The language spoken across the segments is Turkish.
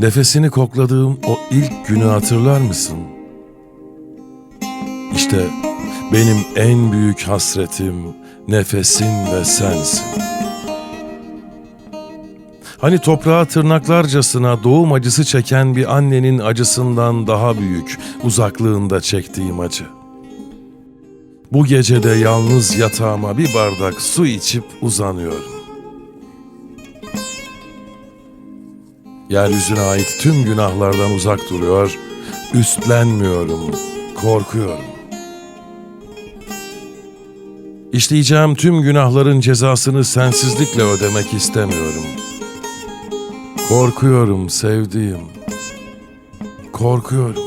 Nefesini kokladığım o ilk günü hatırlar mısın? İşte benim en büyük hasretim nefesin ve sensin. Hani toprağa tırnaklarcasına doğum acısı çeken bir annenin acısından daha büyük uzaklığında çektiğim acı. Bu gecede yalnız yatağıma bir bardak su içip uzanıyorum. Yeryüzüne ait tüm günahlardan uzak duruyor, üstlenmiyorum, korkuyorum. İşleyeceğim tüm günahların cezasını sensizlikle ödemek istemiyorum. Korkuyorum sevdiğim. Korkuyorum.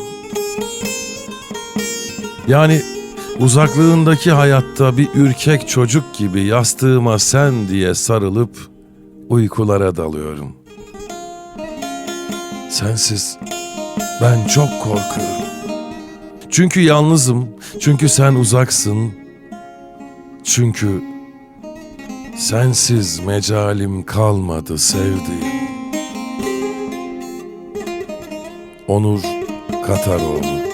Yani uzaklığındaki hayatta bir ürkek çocuk gibi yastığıma sen diye sarılıp uykulara dalıyorum.'' Sensiz ben çok korkuyorum. Çünkü yalnızım, çünkü sen uzaksın. Çünkü sensiz mecalim kalmadı sevdiğim. Onur Kataroğlu